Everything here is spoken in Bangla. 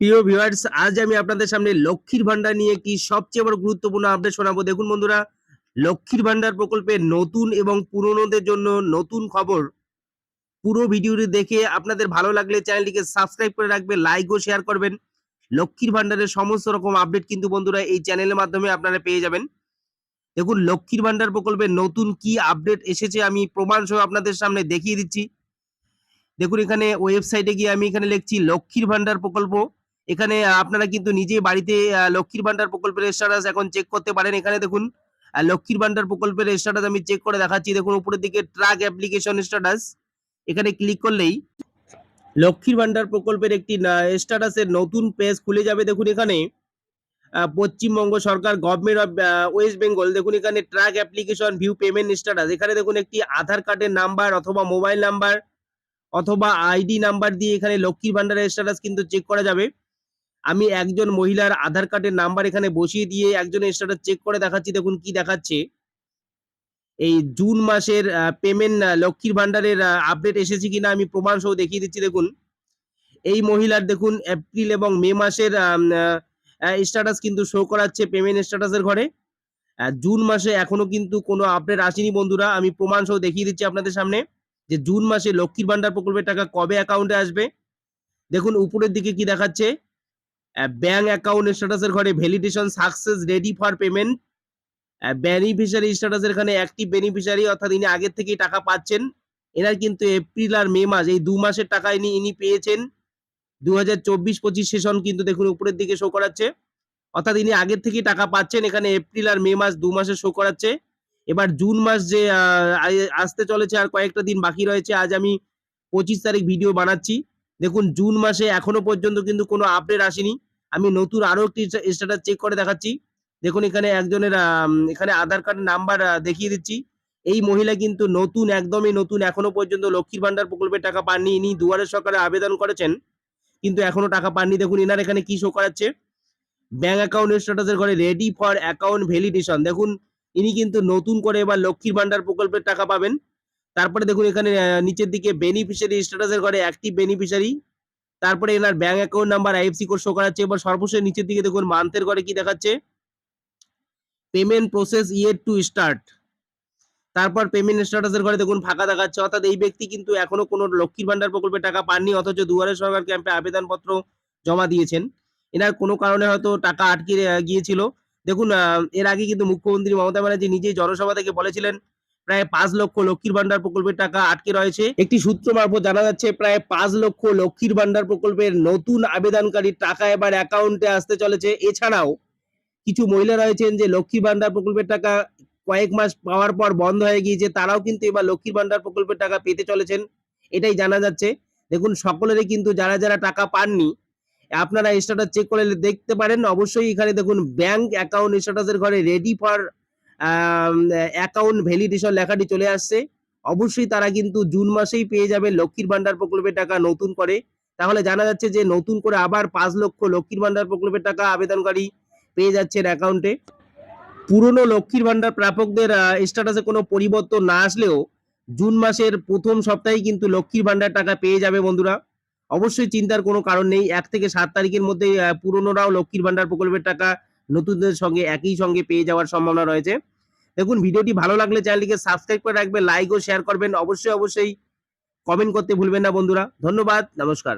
প্রিয় ভিউয়ার্স আজ আমি আপনাদের সামনে লক্ষ্মীর ভান্ডার নিয়ে কি সবচেয়ে বড় গুরুত্বপূর্ণ আপডেট শোনাবো। দেখুন বন্ধুরা, লক্ষ্মীর ভান্ডার প্রকল্পে নতুন এবং পুরনোদের জন্য নতুন খবর। পুরো ভিডিওটি দেখে আপনাদের ভালো লাগলে চ্যানেলটিকে সাবস্ক্রাইব করে রাখবে লাইক ও শেয়ার করবেন। লক্ষ্মীর ভান্ডারের সমস্ত রকম আপডেট কিন্তু বন্ধুরা এই চ্যানেলের মাধ্যমে আপনারা পেয়ে যাবেন। দেখুন, লক্ষ্মীর ভান্ডার প্রকল্পে নতুন কি আপডেট এসেছে আমি প্রমাণ সহ আপনাদের সামনে দেখিয়ে দিচ্ছি। দেখুন, এখানে ওয়েবসাইটে গিয়ে আমি এখানে লিখছি, লক্ষ্মীর ভান্ডার প্রকল্প। এখানে আপনারা কিন্তু নিজেই বাড়িতে লক্ষ্মীর ভান্ডার প্রকল্পের স্ট্যাটাস এখন চেক করতে পারেন। এখানে দেখুন লক্ষ্মীর ভান্ডার প্রকল্পের স্ট্যাটাস আমি চেক করে দেখাচ্ছি। দেখুন, উপরের দিকে ট্রাক অ্যাপ্লিকেশন স্ট্যাটাস এখানে ক্লিক করলেই লক্ষ্মীর ভান্ডার প্রকল্পের একটি স্ট্যাটাসের নতুন পেজ খুলে যাবে। দেখুন এখানে পশ্চিমবঙ্গ সরকার গভর্নমেন্ট অফ ওয়েস্ট বেঙ্গল দেখুন এখানে track application view payment status এখানে দেখুন একটি আধার কার্ডের নাম্বার অথবা মোবাইল নাম্বার অথবা আইডি নাম্বার দিয়ে এখানে লক্ষ্মীর ভান্ডারের স্ট্যাটাস কিন্তু চেক করা যাবে। আমি একজন মহিলার আধার কার্ডের নাম্বার এখানে বসিয়ে দিয়ে একজনের স্ট্যাটাস চেক করে দেখাচ্ছি, দেখুন কি দেখাচ্ছে। এই জুন মাসের পেমেন্ট লক্ষ্মীর ভান্ডারের আপডেট এসেছে কিনা আমি প্রমাণ সহ দেখিয়ে দিচ্ছি, দেখুন। এই মহিলার, দেখুন এপ্রিল এবং মে মাসের স্ট্যাটাস কিন্তু শো করাচ্ছে পেমেন্ট স্ট্যাটাসের ঘরে। জুন মাসে এখনও কিন্তু কোনো আপডেট আসেনি বন্ধুরা, আমি প্রমাণ সহ দেখিয়ে দিচ্ছি আপনাদের সামনে যে জুন মাসে লক্ষ্মীর ভান্ডার প্রকল্পের টাকা কবে অ্যাকাউন্টে আসবে। দেখুন, উপরের দিকে কি দেখাচ্ছে ব্যাংক অ্যাকাউন্ট স্ট্যাটাসের ঘরে validation success ready for payment beneficiary স্ট্যাটাসের এখানে অ্যাক্টিভ বেনিফিশিয়ারি অর্থাৎ ইনি আগের থেকেই টাকা পাচ্ছেন, এনার কিন্তু এপ্রিল আর মে মাস, এই দু মাসের টাকা ইনি ইনি পেয়েছেন। দু হাজার চব্বিশ পঁচিশ সেশন কিন্তু দেখুন উপরের দিকে শো করাচ্ছে। অর্থাৎ ইনি আগের থেকেই টাকা পাচ্ছেন, এখানে এপ্রিল আর মে মাস দু মাসে শো করাচ্ছে। এবার জুন মাস যে আসতে চলেছে আর কয়েকটা দিন বাকি রয়েছে, আজ আমি পঁচিশ তারিখ ভিডিও বানাচ্ছি। দেখুন জুন মাসে এখনও পর্যন্ত কিন্তু কোনো আপডেট আসেনি। আমি নতুন আরও একটি স্ট্যাটাস চেক করে দেখাচ্ছি। দেখুন এখানে একজনের এখানে আধার কার্ড নাম্বার দেখিয়ে দিচ্ছি। এই মহিলা কিন্তু নতুন, একদমই নতুন, এখনও পর্যন্ত লক্ষ্মীর ভান্ডার প্রকল্পের টাকা পাননি। ইনি দুয়ারে সরকারে আবেদন করেছেন, কিন্তু এখনও টাকা পাননি। দেখুন ইনার এখানে কি শো করাচ্ছে। ব্যাংক অ্যাকাউন্ট স্ট্যাটাসের ঘরে রেডি ফর অ্যাকাউন্ট ভ্যালিডেশন দেখুন, ইনি কিন্তু নতুন করে এবার লক্ষ্মীর ভান্ডার প্রকল্পের টাকা পাবেন। তারপরে দেখুন এখানে নিচের দিকে বেনিফিশিয়ারি স্ট্যাটাসের ঘরে অ্যাক্টিভ বেনিফিশিয়ারি তারপরে এনার bank account number IFSC code show করাচ্ছে, এবার সর্বশেষ নিচের দিকে দেখুন মান্থের ঘরে কি দেখাচ্ছে? পেমেন্ট প্রসেস ইয়ের টু স্টার্ট তারপর পেমেন্ট স্ট্যাটাসের ঘরে দেখুন, ফাঁকা দেখাচ্ছে। অর্থাৎ এই ব্যক্তি কিন্তু এখনও কোনো লক্ষ্মীর ভান্ডার প্রকল্পে টাকা পাননি, অথচ দুয়ারে সরকার ক্যাম্পে আবেদনপত্র জমা দিয়েছেন। এনার কোনো কারণে হয়তো টাকা আটকে, গিয়েছিল। দেখুন এর আগে কিন্তু মুখ্যমন্ত্রী মমতা ব্যানার্জি নিজেই জনসভা থেকে বলেছিলেন প্রায় পাঁচ লক্ষ লক্ষ্মীর ভান্ডার প্রকল্পের টাকা আটকে রয়েছে। একটি সূত্র মারফত জানা যাচ্ছে, প্রায় পাঁচ লক্ষ লক্ষ্মীর ভান্ডার প্রকল্পের নতুন আবেদনকারীর টাকা এবার অ্যাকাউন্টে আসতে চলেছে। এছাড়াও কিছু মহিলা রয়েছেন যে লক্ষ্মীর ভান্ডার প্রকল্পের টাকা কয়েক মাস পাওয়ার পর বন্ধ হয়ে গিয়েছে, তারাও কিন্তু এবার লক্ষ্মীর ভান্ডার প্রকল্পের টাকা পেতে চলেছেন। এটাই জানা যাচ্ছে। দেখুন, সকলেরই কিন্তু যারা যারা টাকা পাননি, আপনারা স্ট্যাটাস চেক করে দেখতে পারেন। অবশ্যই এখানে দেখুন ব্যাংক অ্যাকাউন্ট স্ট্যাটাসের ঘরে রেডি ফর অ্যাকাউন্ট ভ্যালিডেশন লেখাটি চলে আসছে। অবশ্যই তারা কিন্তু জুন মাসেই পেয়ে যাবে লক্ষ্মীর ভান্ডার প্রকল্পের টাকা নতুন করে। তাহলে জানা যাচ্ছে যে নতুন করে আবার পাঁচ লক্ষ লক্ষ্মীর ভান্ডার প্রকল্পের টাকা আবেদনকারী পেয়ে যাচ্ছেন অ্যাকাউন্টে পুরনো লক্ষ্মীর ভান্ডার প্রাপকদের স্ট্যাটাসে কোনো পরিবর্তন না আসলেও জুন মাসের প্রথম সপ্তাহেই কিন্তু লক্ষ্মীর ভান্ডার টাকা পেয়ে যাবে বন্ধুরা। অবশ্যই চিন্তার কোনো কারণ নেই। এক থেকে সাত তারিখের মধ্যে পুরনোরাও লক্ষ্মীর ভান্ডার প্রকল্পের টাকা নতুনদের সঙ্গে একই সঙ্গে পেয়ে যাওয়ার সম্ভাবনা রয়েছে। দেখুন, ভিডিওটি ভালো লাগলে চ্যানেলটিকে সাবস্ক্রাইব করে রাখবেন, লাইক ও শেয়ার করবেন। অবশ্যই অবশ্যই কমেন্ট করতে ভুলবেন না বন্ধুরা। ধন্যবাদ, নমস্কার।